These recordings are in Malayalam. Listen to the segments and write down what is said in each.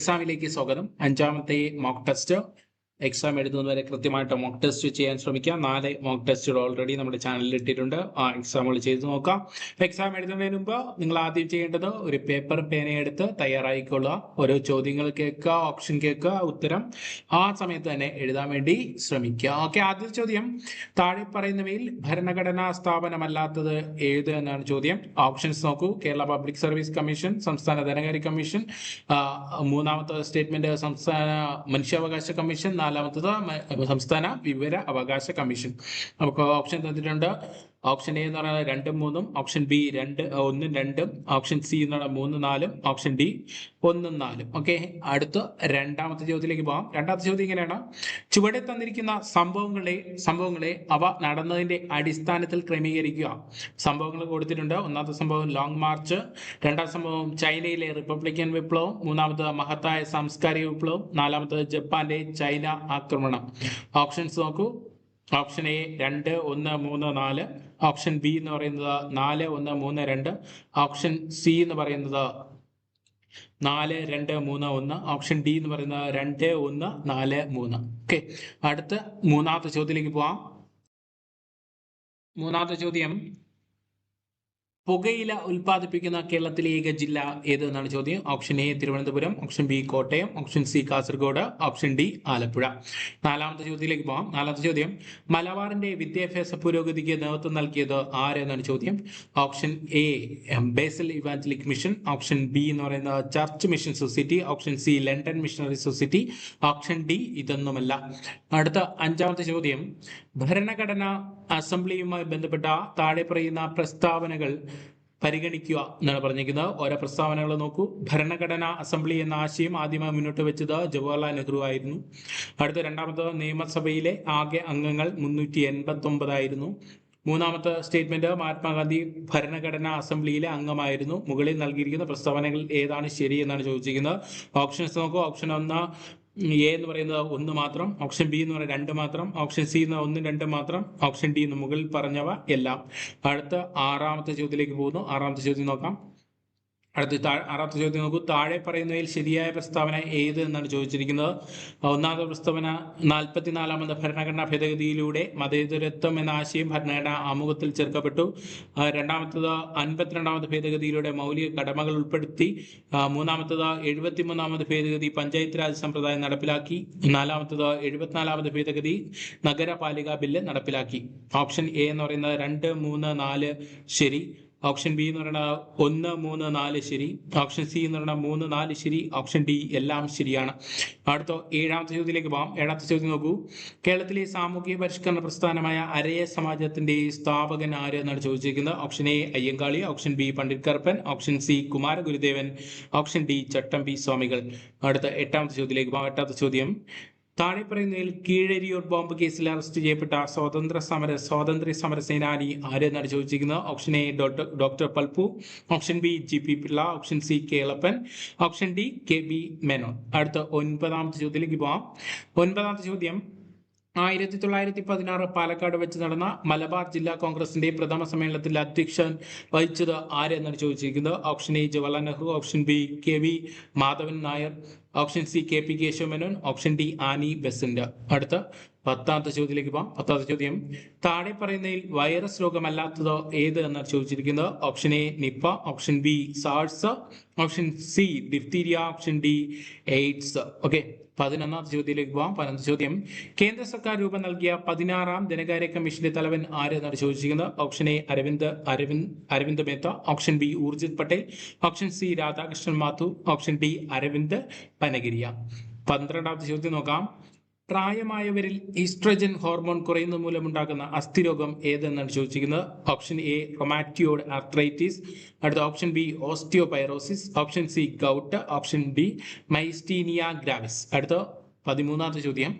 എക്സാമിലേക്ക് സ്വാഗതം. അഞ്ചാമത്തെ മോക്ക് ടെസ്റ്റ് എക്സാം എഴുതുന്നവരെ കൃത്യമായിട്ട് മോക്ക് ടെസ്റ്റ് ചെയ്യാൻ ശ്രമിക്കാം. നാല് മോക്ക് ടെസ്റ്റുകൾ ഓൾറെഡി നമ്മുടെ ചാനലിൽ ഇട്ടിട്ടുണ്ട്. ആ എക്സാമുകൾ ചെയ്ത് നോക്കാം. എക്സാം എഴുതുന്നതിന് മുമ്പ് നിങ്ങൾ ആദ്യം ചെയ്യേണ്ടത് ഒരു പേപ്പർ പേനയെടുത്ത് തയ്യാറായിക്കൊള്ളുക. ഓരോ ചോദ്യങ്ങൾ കേൾക്കുക ഓപ്ഷൻ കേൾക്കുക ഉത്തരം ആ സമയത്ത് തന്നെ എഴുതാൻ വേണ്ടി ശ്രമിക്കുക. ഓക്കെ ആദ്യ ചോദ്യം. താഴെ പറയുന്നവയിൽ ഭരണഘടനാ സ്ഥാപനമല്ലാത്തത് ഏത് എന്നാണ് ചോദ്യം. ഓപ്ഷൻസ് നോക്കൂ. കേരള പബ്ലിക് സർവീസ് കമ്മീഷൻ സംസ്ഥാന ധനകാര്യ കമ്മീഷൻ മൂന്നാമത്തെ സ്റ്റേറ്റ്മെന്റ് സംസ്ഥാന മനുഷ്യാവകാശ കമ്മീഷൻ നാലാമത്തത് സംസ്ഥാന വിവര അവകാശ കമ്മീഷൻ. നമുക്ക് ഓപ്ഷൻ തന്നിട്ടുണ്ട്. ഓപ്ഷൻ എ എന്ന് പറയുന്നത് രണ്ടും മൂന്നും ഓപ്ഷൻ ബി രണ്ട് ഒന്നും രണ്ടും ഓപ്ഷൻ സി എന്ന് പറയുന്നത് മൂന്ന് നാലും ഓപ്ഷൻ ഡി ഒന്നും നാലും. ഓക്കെ അടുത്ത രണ്ടാമത്തെ ചോദ്യത്തിലേക്ക് പോകാം രണ്ടാമത്തെ ചോദ്യം ഇങ്ങനെയാണ് ചുവടെ തന്നിരിക്കുന്ന സംഭവങ്ങളെ സംഭവങ്ങളെ അവ നടന്നതിന്റെ അടിസ്ഥാനത്തിൽ ക്രമീകരിക്കുക. സംഭവങ്ങൾ കൊടുത്തിട്ടുണ്ട്. ഒന്നാമത്തെ സംഭവം ലോങ് മാർച്ച് രണ്ടാം സംഭവം ചൈനയിലെ റിപ്പബ്ലിക്കൻ വിപ്ലവം മൂന്നാമത്തെ മഹത്തായ സാംസ്കാരിക വിപ്ലവം നാലാമത്തത് ജപ്പാന്റെ ചൈന ആക്രമണം. ഓപ്ഷൻസ് നോക്കൂ. ഓപ്ഷൻ എ രണ്ട് ഒന്ന് മൂന്ന് നാല്. ഓപ്ഷൻ ബി എന്ന് പറയുന്നത് നാല് ഒന്ന് മൂന്ന് രണ്ട്. ഓപ്ഷൻ സി എന്ന് പറയുന്നത് നാല് രണ്ട് മൂന്ന് ഒന്ന്. ഓപ്ഷൻ ഡി എന്ന് പറയുന്നത് രണ്ട് ഒന്ന് നാല് മൂന്ന്. ഓക്കെ. അടുത്ത മൂന്നാമത്തെ ചോദ്യത്തിലേക്ക് പോവാം. മൂന്നാമത്തെ ചോദ്യം. പുകയില ഉൽപ്പാദിപ്പിക്കുന്ന കേരളത്തിലെ ഏക ജില്ല ഏത് എന്നാണ് ചോദ്യം? Option A Thiruvananthapuram. Option B Kottayam. Option C Kasaragod. Option D Alappuzha. നാലാമത്തെ ചോദ്യത്തിലേക്ക് പോകാം നാലാമത്തെ ചോദ്യം മലബാറിന്റെ വിദ്യാഭ്യാസ പുരോഗതിക്ക് നേതൃത്വം നൽകിയത് ആര് എന്നാണ് ചോദ്യം option A Basel evangelical mission option B എന്ന് പറയുന്ന church mission society option C London missionary society option D ഇതൊന്നുമല്ല. അടുത്ത അഞ്ചാമത്തെ ചോദ്യം ഭരണഘടന അസംബ്ലിയുമായി ബന്ധപ്പെട്ട താഴെ പറയുന്ന പ്രസ്താവനകൾ പരിഗണിക്കുക എന്നാണ് പറഞ്ഞിരിക്കുന്നത്. ഓരോ പ്രസ്താവനകൾ നോക്കൂ. ഭരണഘടനാ അസംബ്ലി എന്ന ആശയം ആദ്യമായി മുന്നോട്ട് വെച്ചത് ജവഹർലാൽ നെഹ്റു ആയിരുന്നു. അടുത്ത രണ്ടാമത്തത് നിയമസഭയിലെ ആകെ അംഗങ്ങൾ മുന്നൂറ്റി എൺപത്തി ഒമ്പതായിരുന്നു മൂന്നാമത്തെ സ്റ്റേറ്റ്മെന്റ് മഹാത്മാഗാന്ധി ഭരണഘടനാ അസംബ്ലിയിലെ അംഗമായിരുന്നു. മുകളിൽ നൽകിയിരിക്കുന്ന പ്രസ്താവനകൾ ഏതാണ് ശരി എന്നാണ് ചോദിച്ചിരിക്കുന്നത്. ഓപ്ഷൻസ് നോക്കൂ. ഓപ്ഷൻ ഒന്ന് എ എന്ന് പറയുന്നത് ഒന്ന് മാത്രം ഓപ്ഷൻ ബി എന്ന് പറയുന്നത് രണ്ട് മാത്രം ഓപ്ഷൻ സി എന്ന് ഒന്ന് രണ്ട് മാത്രം ഓപ്ഷൻ ഡി എന്ന് മുകളിൽ പറഞ്ഞവ എല്ലാം. അടുത്ത ആറാമത്തെ ചോദ്യത്തിലേക്ക് പോകുന്നു. ആറാമത്തെ ചോദ്യം നോക്കാം. അടുത്ത ആറാമത്തെ ചോദ്യം നോക്കൂ. താഴെ പറയുന്നതിൽ ശരിയായ പ്രസ്താവന ഏത് എന്നാണ് ചോദിച്ചിരിക്കുന്നത്? ഒന്നാമത്തെ പ്രസ്താവന നാൽപ്പത്തിനാലാമത് ഭരണഘടനാ ഭേദഗതിയിലൂടെ മതേതരത്വം എന്ന ആശയം ഭരണഘടന ആമുഖത്തിൽ ചേർക്കപ്പെട്ടു. രണ്ടാമത്തത് അൻപത്തിരണ്ടാമത് ഭേദഗതിയിലൂടെ മൗലിക കടമകൾ ഉൾപ്പെടുത്തി. മൂന്നാമത്തത് എഴുപത്തിമൂന്നാമത് ഭേദഗതി പഞ്ചായത്ത് രാജ് സമ്പ്രദായം നടപ്പിലാക്കി. നാലാമത്തത് എഴുപത്തിനാലാമത് ഭേദഗതി നഗരപാലിക ബില്ല് നടപ്പിലാക്കി. ഓപ്ഷൻ എ എന്ന് പറയുന്നത് രണ്ട് മൂന്ന് നാല് ശരി. ഓപ്ഷൻ ബി എന്ന് പറയുന്നത് ഒന്ന് മൂന്ന് നാല് ശരി. ഓപ്ഷൻ സി എന്ന് പറയുന്നത് മൂന്ന് നാല് ശരി. ഓപ്ഷൻ ഡി എല്ലാം ശരിയാണ്. അടുത്ത ഏഴാമത്തെ ചോദ്യത്തിലേക്ക് പോകാം ഏഴാമത്തെ ചോദ്യം നോക്കൂ. കേരളത്തിലെ സാമൂഹിക പരിഷ്കരണ പ്രസ്ഥാനമായ അരയ സമാജത്തിന്റെ സ്ഥാപകൻ ആര് എന്നാണ് ചോദിച്ചിരിക്കുന്നത്. Option A Ayyankali. Option B Pandit Karuppan. Option C Kumara Gurudevan option D Chattampi Swamikal. അടുത്ത എട്ടാമത്തെ ചോദ്യത്തിലേക്ക് പോകാം എട്ടാമത്തെ ചോദ്യം. താഴെ പറയുന്നതിൽ കീഴരിയൂർ ബോംബ് കേസിൽ അറസ്റ്റ് ചെയ്യപ്പെട്ട സ്വാതന്ത്ര്യ സമര സ്വാതന്ത്ര്യ സമര സേനാനി ആരെന്നാണ് ചോദിച്ചിരിക്കുന്നത്? Option A doctor doctor Palpu option B G P Pillai. Option C Kelappan. Option D K B Menon. അടുത്ത ഒൻപതാമത്തെ ചോദ്യത്തിലേക്ക് പോവാം. ഒൻപതാമത്തെ ചോദ്യം. ആയിരത്തി തൊള്ളായിരത്തി പതിനാറ് പാലക്കാട് വെച്ച് നടന്ന മലബാർ ജില്ലാ കോൺഗ്രസിന്റെ പ്രഥമ സമ്മേളനത്തിൽ അധ്യക്ഷൻ വഹിച്ചത് ആരെന്നാണ് ചോദിച്ചിരിക്കുന്നത്? Option A Jawaharlal Nehru. Option B K V Madhavan Nair. Option C K P Kesava Menon option D Annie Besant അടുത്ത പത്താമത്തെ ചോദ്യത്തിലേക്ക് പോകാം പത്താമത്തെ ചോദ്യം താഴെ പറയുന്നതിൽ വൈറസ് രോഗമല്ലാത്തതോ ഏത് എന്നാണ് ചോദിച്ചിരിക്കുന്നത്? Option A Nipah option B SARS option C diphtheria option D AIDS. Okay? പതിനൊന്നാമത്തെ ചോദ്യത്തിലേക്ക് പോകാം പതിനൊന്നാമത്തെ ചോദ്യം കേന്ദ്ര സർക്കാർ രൂപം നൽകിയ പതിനാറാം ധനകാര്യ കമ്മീഷന്റെ തലവൻ ആര് എന്നാണ് ചോദിച്ചിരിക്കുന്നത്? Option A Arvind Arvind Arvind Mehta. Option B Urjit Patel. Option C Radhakrishnan Mathu. Option D Arvind Panagariya. പന്ത്രണ്ടാമത്തെ ചോദ്യം നോക്കാം. പ്രായമായവരിൽ ഈസ്ട്രജൻ ഹോർമോൺ കുറയുന്നത് മൂലമുണ്ടാകുന്ന അസ്ഥിരോഗം ഏതെന്നാണ് ചോദിച്ചിരിക്കുന്നത്? Option A rheumatoid arthritis. അടുത്ത option B osteoporosis. Option C gout. Option D myasthenia gravis. അടുത്ത പതിമൂന്നാമത്തെ ചോദ്യം.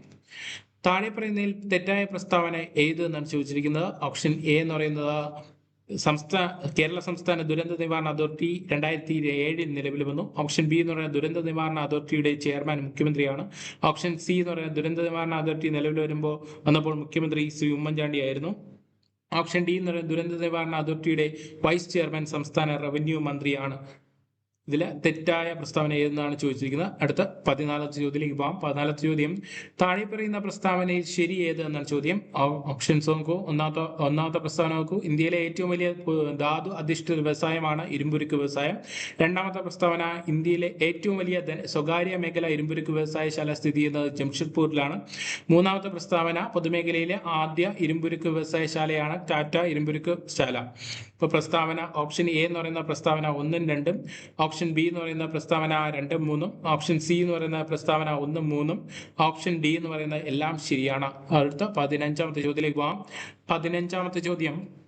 താഴെ പറയുന്നതിൽ തെറ്റായ പ്രസ്താവന ഏത് എന്നാണ് ചോദിച്ചിരിക്കുന്നത്? ഓപ്ഷൻ എ എന്ന് പറയുന്നത് സംസ്ഥാന കേരള സംസ്ഥാന ദുരന്ത നിവാരണ അതോറിറ്റി രണ്ടായിരത്തി ഏഴിൽ നിലവിൽ വന്നു. ഓപ്ഷൻ ബി എന്ന് പറയുന്നത് ദുരന്ത നിവാരണ അതോറിറ്റിയുടെ ചെയർമാൻ മുഖ്യമന്ത്രിയാണ്. ഓപ്ഷൻ സി എന്ന് പറയുന്നത് ദുരന്ത നിവാരണ അതോറിറ്റി നിലവിൽ വരുമ്പോൾ വന്നപ്പോൾ മുഖ്യമന്ത്രി ശ്രീ ഉമ്മൻചാണ്ടി ആയിരുന്നു. ഓപ്ഷൻ ഡി എന്ന് പറയുന്നത് ദുരന്ത നിവാരണ അതോറിറ്റിയുടെ വൈസ് ചെയർമാൻ സംസ്ഥാന റവന്യൂ മന്ത്രിയാണ് ഇതിലെ തെറ്റായ പ്രസ്താവന ഏതെന്നാണ് ചോദിച്ചിരിക്കുന്നത്? അടുത്ത പതിനാലാമത്തെ ചോദ്യത്തിലേക്ക് പോകാം പതിനാലാമത്തെ ചോദ്യം താഴെ പറയുന്ന പ്രസ്താവനയിൽ ശരി ഏത് എന്നാണ് ചോദ്യം. ഓപ്ഷൻസ് നോക്കൂ. ഒന്നാമത്തെ ഒന്നാമത്തെ പ്രസ്താവന നോക്കൂ. ഇന്ത്യയിലെ ഏറ്റവും വലിയ ധാതു അധിഷ്ഠിത വ്യവസായമാണ് ഇരുമ്പുരുക്ക് വ്യവസായം. രണ്ടാമത്തെ പ്രസ്താവന ഇന്ത്യയിലെ ഏറ്റവും വലിയ സ്വകാര്യ മേഖല ഇരുമ്പുരുക്ക് വ്യവസായശാല സ്ഥിതി ചെയ്യുന്നത് ജംഷഡ്പൂരിലാണ്. മൂന്നാമത്തെ പ്രസ്താവന പൊതുമേഖലയിലെ ആദ്യ ഇരുമ്പുരുക്ക് വ്യവസായശാലയാണ് ടാറ്റ ഇരുമ്പുരുക്ക് ശാല. ഇപ്പൊ പ്രസ്താവന ഓപ്ഷൻ എ എന്ന് പറയുന്ന പ്രസ്താവന ഒന്നും രണ്ടും ഓപ്ഷൻ ബി എന്ന് പറയുന്ന പ്രസ്താവന രണ്ടും മൂന്നും ഓപ്ഷൻ സി എന്ന് പറയുന്ന പ്രസ്താവന ഒന്നും മൂന്നും ഓപ്ഷൻ ഡി എന്ന് പറയുന്ന എല്ലാം ശരിയാണ്. അടുത്ത പതിനഞ്ചാമത്തെ ചോദ്യത്തിലേക്ക് പോകാം പതിനഞ്ചാമത്തെ ചോദ്യം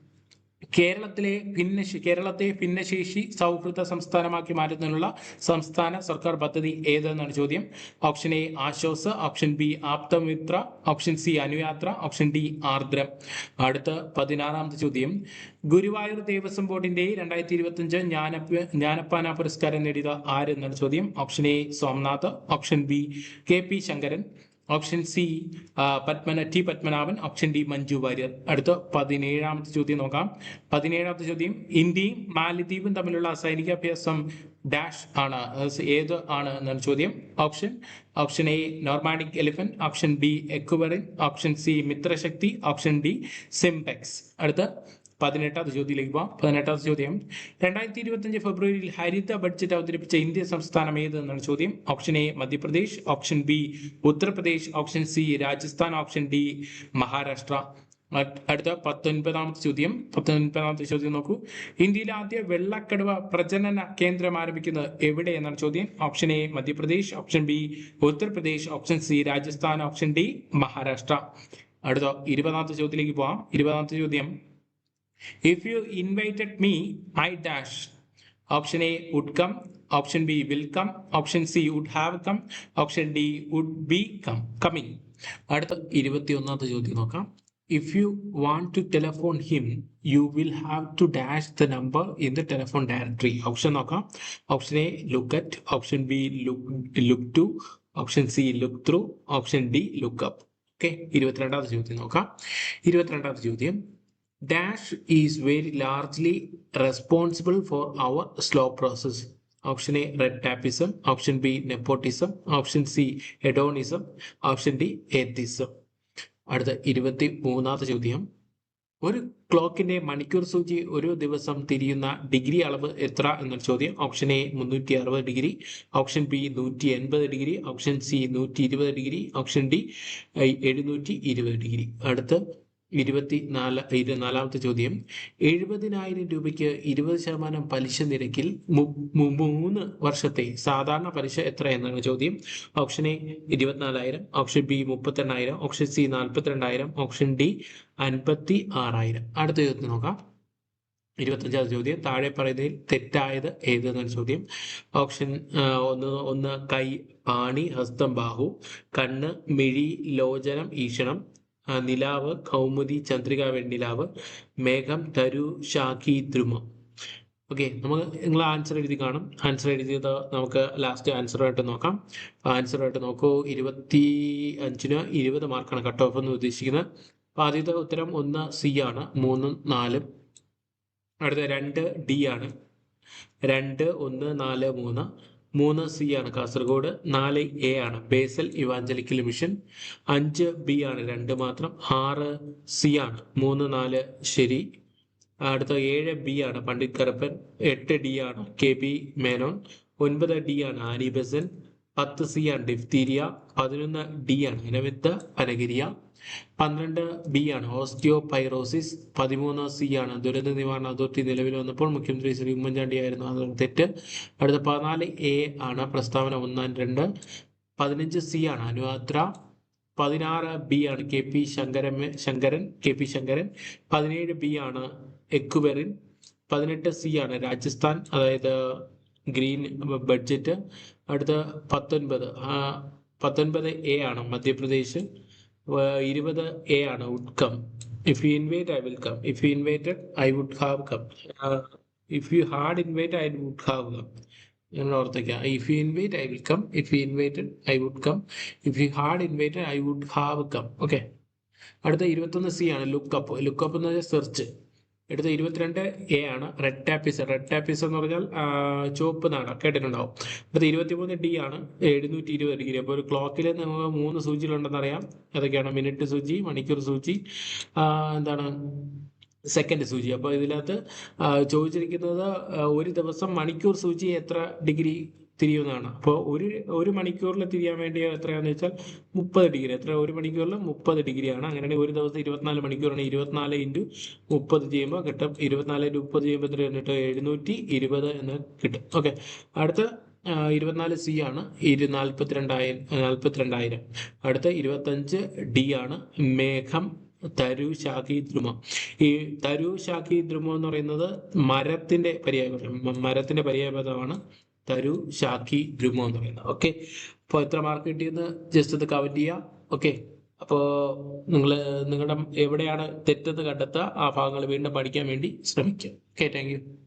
കേരളത്തിലെ ഭിന്നശേ കേരളത്തെ ഭിന്നശേഷി സൗഹൃദ സംസ്ഥാനമാക്കി മാറ്റുന്നതിനുള്ള സംസ്ഥാന സർക്കാർ പദ്ധതി ഏതെന്നാണ് ചോദ്യം? Option A Aswas option B Apthamitra option C Anuyatra option D Ardram. അടുത്ത പതിനാറാമത്തെ ചോദ്യം. ഗുരുവായൂർ ദേവസ്വം ബോർഡിന്റെ രണ്ടായിരത്തി ഇരുപത്തി അഞ്ച് ജ്ഞാനപ്പ ജ്ഞാനപ്പാന പുരസ്കാരം നേടിയത് ആരെന്നാണ് ചോദ്യം? Option A Somnath option B K P Sankaran. Option C Padmana T Padmanabhan. Option D Manju Warrier. അടുത്ത പതിനേഴാമത്തെ ചോദ്യം നോക്കാം. പതിനേഴാമത്തെ ചോദ്യം ഇന്ത്യയും മാലദ്വീപും തമ്മിലുള്ള സൈനികാഭ്യാസം ഡാഷ് ആണ് ഏത് ആണ് എന്നാണ് ചോദ്യം. Option option A nomadic elephant option B Ekuverin option C Mitra Shakti. Option D SIMBEX അടുത്ത പതിനെട്ടാമത്തെ ചോദ്യത്തിലേക്ക് പോകാം പതിനെട്ടാമത്തെ ചോദ്യം. രണ്ടായിരത്തി ഇരുപത്തിയഞ്ച് ഫെബ്രുവരിയിൽ ഹരിത ബഡ്ജറ്റ് അവതരിപ്പിച്ച ഇന്ത്യ സംസ്ഥാനം ഏത് എന്നാണ് ചോദ്യം? Option A Madhya Pradesh. Option B Uttar Pradesh. Option C Rajasthan. Option D Maharashtra. അടുത്ത പത്തൊൻപതാമത്തെ ചോദ്യം. പത്തൊൻപതാമത്തെ ചോദ്യം നോക്കൂ. ഇന്ത്യയിലെ ആദ്യ വെള്ളക്കടുവ പ്രജനന കേന്ദ്രം ആരംഭിക്കുന്നത് എവിടെ എന്നാണ് ചോദ്യം? Option A Madhya Pradesh. Option B Uttar Pradesh. Option C Rajasthan. Option D Maharashtra. അടുത്ത ഇരുപതാമത്തെ ചോദ്യത്തിലേക്ക് പോവാം. ഇരുപതാമത്തെ ചോദ്യം. If you invited me, I dash. Option A would come. Option B will come. Option C would have come. Option D would be come coming. അടുത്ത ഇരുപത്തി ഒന്നാമത്തെ ചോദ്യം നോക്കാം if you want to telephone him you will have to dash the number in the telephone directory option നോക്കാം option A look at option B look look to option C look through option D look up okay ഇരുപത്തിരണ്ടാമത്തെ ചോദ്യം നോക്കാം ഇരുപത്തിരണ്ടാമത്തെ ചോദ്യം dash is very largely responsible for our slow process. Option A, red tapism. Option B, nepotism. Option C, hedonism. Option D, atheism. അടുത്ത ഇരുപത്തി മൂന്നാമത്തെ ചോദ്യം ഒരു ക്ലോക്കിന്റെ മണിക്കൂർ സൂചി ഒരു ദിവസം തിരിയുന്ന ഡിഗ്രി അളവ് എത്ര എന്നൊരു ചോദ്യം ഓപ്ഷൻ എ മുന്നൂറ്റി അറുപത് ഡിഗ്രി ഓപ്ഷൻ ബി നൂറ്റി എൺപത് ഡിഗ്രി ഓപ്ഷൻ സി നൂറ്റി ഇരുപത് ഡിഗ്രി ഓപ്ഷൻ ഡി എഴുന്നൂറ്റി ഇരുപത് ഡിഗ്രി അടുത്ത ഇരുപത്തി നാല് ഇരുപത്തിനാലാമത്തെ ചോദ്യം. എഴുപതിനായിരം രൂപയ്ക്ക് ഇരുപത് ശതമാനം പലിശ നിരക്കിൽ മൂന്ന് വർഷത്തെ സാധാരണ പലിശ എത്ര എന്നാണ് ചോദ്യം. ഓപ്ഷൻ എ ഇരുപത്തിനാലായിരം ഓപ്ഷൻ ബി മുപ്പത്തെണ്ണായിരം ഓപ്ഷൻ സി നാൽപ്പത്തിരണ്ടായിരം ഓപ്ഷൻ ഡി അൻപത്തി ആറായിരം അടുത്ത ചോദ്യത്തിൽ നോക്കാം. ഇരുപത്തഞ്ചാമത് ചോദ്യം. താഴെ പറയുന്നതിൽ തെറ്റായത് ഏതെന്നാണ് ചോദ്യം. ഓപ്ഷൻ ഒന്ന് ഒന്ന് കൈ പാണി ഹസ്തം ബാഹു കണ്ണ് മിഴി ലോചനം ഈഷണം നിലാവ് കൗമുദി ചന്ദ്രിക വെണ്ണിലാവ് മേഘം തരു ശാഖി ദ്രുമം. ഓക്കെ നമുക്ക് നിങ്ങൾ ആൻസർ എഴുതി കാണും. ആൻസർ എഴുതിയത് നമുക്ക് ലാസ്റ്റ് ആൻസറായിട്ട് നോക്കാം. ആൻസറായിട്ട് നോക്കൂ. ഇരുപത്തി അഞ്ചിന് ഇരുപത് മാർക്കാണ് കട്ട് ഓഫ് എന്ന് ഉദ്ദേശിക്കുന്നത്. അപ്പോൾ ആദ്യത്തെ ഉത്തരം ഒന്ന് സി ആണ് മൂന്നും നാലും. അടുത്ത രണ്ട് ഡി ആണ്. രണ്ട് ഒന്ന് നാല് മൂന്ന്. മൂന്ന് സി ആണ് കാസർഗോഡ് നാല് എ ആണ് ബേസൽ ഇവാഞ്ചലിക്കൽ മിഷൻ അഞ്ച് ബി ആണ് രണ്ട് മാത്രം ആറ് സി ആണ് മൂന്ന് നാല് ശരി. അടുത്ത ഏഴ് ബി ആണ് പണ്ഡിറ്റ് കറുപ്പൻ എട്ട് ഡി ആണ് കെ പി മേനോൻ ഒൻപത് ഡി ആണ് ആനി ബസൻ പത്ത് സി ആണ് ഡിഫ്തീരിയ പതിനൊന്ന് ഡി ആണ് അനവിത്ത പനഗിരിയ പന്ത്രണ്ട് ബി ആണ്. ഓസ്റ്റിയോപൈറോസിസ് പതിമൂന്ന് സി ആണ്. ദുരന്ത നിവാരണ അതോറിറ്റി നിലവിൽ വന്നപ്പോൾ മുഖ്യമന്ത്രി ശ്രീ ഉമ്മൻചാണ്ടി ആയിരുന്നു. അതാണ് തെറ്റ്. അടുത്ത പതിനാല് എ ആണ്. പ്രസ്താവന ഒന്നാം രണ്ട്. പതിനഞ്ച് സി ആണ്. അനുവാത്ര പതിനാറ് ബി ആണ്. K P Sankaran Sankaran K P Sankaran. പതിനേഴ് ബി ആണ് എക്വെറിൻ പതിനെട്ട് സി ആണ് രാജസ്ഥാൻ. അതായത് ഗ്രീൻ ബഡ്ജറ്റ്. അടുത്ത പത്തൊൻപത്. പത്തൊൻപത് എ ആണ് മധ്യപ്രദേശ്. ഇരുപത് എ ആണ് would come if you invite I will come if you invited I would have come if you had invite I would have come നിങ്ങൾ ഓർത്തേക്കാം. If you invite I will come if you invited I would come if you had invited I would have come okay അടുത്ത ഇരുപത്തൊന്ന് സി ആണ്. ലുക്കപ്പ് ലുക്കപ്പ് എന്ന് പറഞ്ഞാൽ സെർച്ച് എടുത്ത ഇരുപത്തിരണ്ട് എ ആണ്. റെഡ് ടാപ്പീസ് റെഡ് ടാപ്പീസ് എന്ന് പറഞ്ഞാൽ ചുവപ്പ് നാട കേട്ടിട്ടുണ്ടാവും. അടുത്ത ഇരുപത്തിമൂന്ന് ഡി ആണ്. എഴുന്നൂറ്റി ഇരുപത് ഡിഗ്രി. അപ്പോൾ ഒരു ക്ലോക്കിൽ നമുക്ക് മൂന്ന് സൂചികളുണ്ടെന്ന് അറിയാം. അതൊക്കെയാണ് മിനിറ്റ് സൂചി മണിക്കൂർ സൂചി എന്താണ് സെക്കൻഡ് സൂചി. അപ്പോൾ ഇതിനകത്ത് ചോദിച്ചിരിക്കുന്നത് ഒരു ദിവസം മണിക്കൂർ സൂചി എത്ര ഡിഗ്രി തിരിയുന്നതാണ്. അപ്പോൾ ഒരു ഒരു മണിക്കൂറിൽ തിരിയാൻ വേണ്ടി എത്രയാണെന്ന് വെച്ചാൽ മുപ്പത് ഡിഗ്രി. എത്ര ഒരു മണിക്കൂറിൽ മുപ്പത് ഡിഗ്രിയാണ്. അങ്ങനെയാണെങ്കിൽ ഒരു ദിവസം ഇരുപത്തിനാല് മണിക്കൂറാണ് ഇരുപത്തിനാല് ഇന്റു മുപ്പത് ചെയ്യുമ്പോൾ കിട്ടും. ഇരുപത്തിനാല് ഇന്റു മുപ്പത് ചെയ്യുമ്പോൾ എത്ര കിട്ടും? എഴുന്നൂറ്റി ഇരുപത് എന്ന് കിട്ടും. ഓക്കെ. അടുത്ത ഇരുപത്തിനാല് സി ആണ് ഇരു നാൽപ്പത്തിരണ്ടായിരം. നാൽപ്പത്തിരണ്ടായിരം അടുത്ത ഇരുപത്തഞ്ച് ഡി ആണ് മേഘം തരു ശാഖി ദ്രുമം. ഈ തരു ശാഖി ദ്രുമം എന്ന് പറയുന്നത് മരത്തിന്റെ പര്യായപദം മ- മരത്തിന്റെ പര്യായപദമാണ് തരു ശാഖി ദ്രുമോ എന്ന് പറയുന്നത്. ഓക്കെ അപ്പോൾ എത്ര മാർക്ക് കിട്ടിയെന്ന് ജസ്റ്റ് ഒന്ന് കമന്റ് ചെയ്യുക ഓക്കെ അപ്പോ നിങ്ങൾ നിങ്ങളുടെ എവിടെയാണ് തെറ്റെന്ന് കണ്ടെത്തുക ആ ഭാഗങ്ങൾ വീണ്ടും പഠിക്കാൻ വേണ്ടി ശ്രമിക്കുക. Okay thank